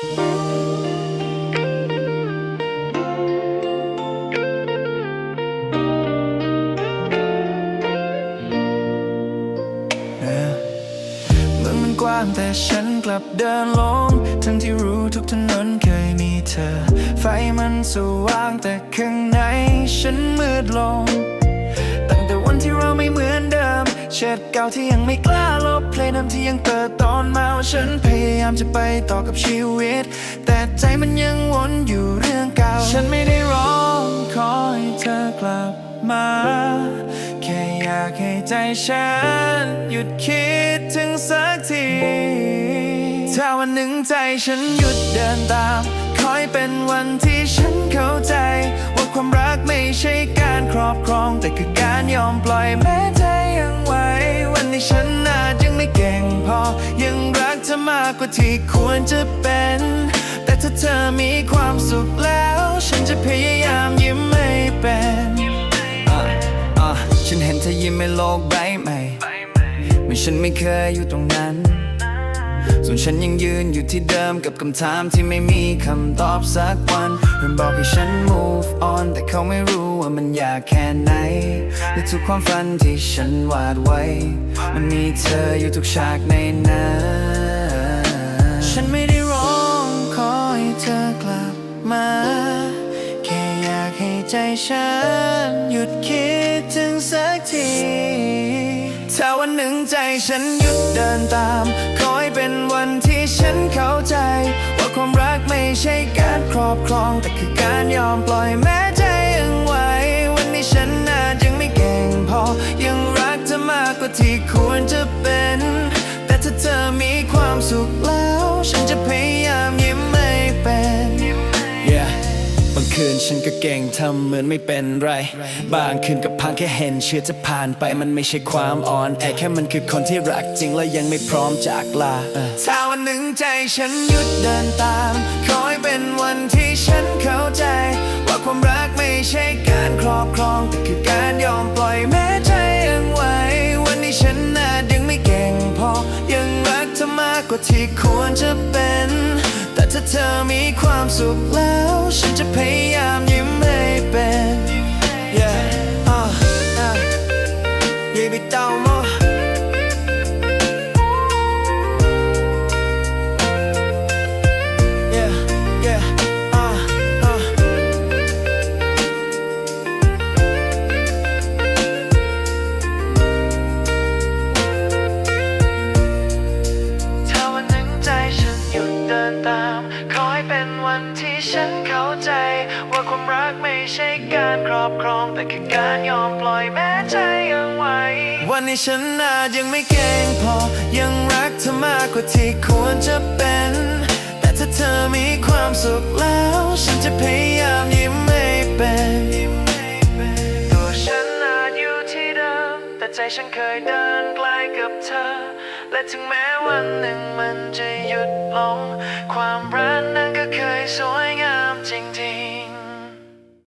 เมือมันกว้างแต่ฉันกลับเดินลง ทั้งที่รู้ทุกถนนเคยมีเธอ ไฟมันสว่างแต่ข้างในฉันมืดลง ตั้งแต่วันที่เราไม่เหมือน เช็ดเก่าที่ยังไม่กล้าลบเพลงเดิมที่ยังเปิดตอนเมาฉันพยายามจะไปต่อกับชีวิต แต่ใจมันยังวนอยู่เรื่องเก่า ฉันไม่ได้ร้องขอให้เธอกลับมา แค่อยากให้ใจฉัน หยุดคิดถึงสักที ถ้าวันหนึ่งใจฉันหยุดเดินตามคอยเป็นวันที่ฉันเข้าใจ ว่าความรักไม่ใช่การครอบครอง แต่คือการยอมปล่อยแม้ใจ วันฉันอาจยังไม่เก่งพอ ยังรักเธอมากกว่าที่ควรจะเป็น แต่ถ้าเธอมีความสุขแล้ว ฉันจะพยายามยิ้มไม่เป็นอะอะฉันเห็นเธอยิ้มในโลกใบใหม่เมื่อฉันไม่เคยอยู่ตรงนั้น ส่วนฉันยังยืนอยู่ที่เดิมกับคำถามที่ไม่มีคำตอบสักวันเพื่อนบอกให้ฉัน move on แต่เขาไม่รู้ ว่ามันยากแค่ไหนและทุกความฝันที่ฉันวาดไว้ มันมีเธออยู่ทุกฉากในนั้นฉันไม่ได้ร้องขอให้เธอกลับมา แค่อยากให้ใจฉันหยุดคิดถึงสักทีถ้าวันหนึ่งใจฉันหยุดเดินตามขอให้เป็นวันที่ฉันเข้าใจ ว่าความรักไม่ใช่การครอบครองแต่คือการยอมปล่อยแม้ กว่าที่ควรจะเป็น แต่ถ้าเธอมีความสุขแล้ว ฉันจะพยายามยิ้มไม่เป็น Yeah บางคืนฉันก็เก่งทำเหมือนไม่เป็นไร บางคืนก็พังแค่เห็นเชื่อจะผ่านไปมันไม่ใช่ความอ่อนแอแค่มันคือคนที่รักจริงและยังไม่พร้อมจากลาถ้าวันหนึ่งใจฉันหยุดเดินตามขอให้เป็นวันที่ฉันเข้าใจ ว่าความรักไม่ใช่การครอบครองแต่ากกว่าที่ควรจะเป็น แต่ถ้าเธอมีความสุขแล้ว ฉันจะพยายามยิ้ เป็นวันที่ฉันเข้าใจ ว่าความรักไม่ใช่การครอบครองแต่คือการยอมปล่อยแม้ใจยังไหววันนี้ฉันอาจยังไม่เก่งพอ ยังรักเธอมากกว่าที่ควรจะเป็น แต่ถ้าเธอมีความสุขแล้ว ฉันจะพยายามยิ้มให้เป็นตัวฉันอาจอยู่ที่เดิม แต่ใจฉันเคยเดินไกลกับเธอ และถึงแม้วันหนึ่งมันจะหยุดลงความรักนั้นก็เคยสวยงามจริง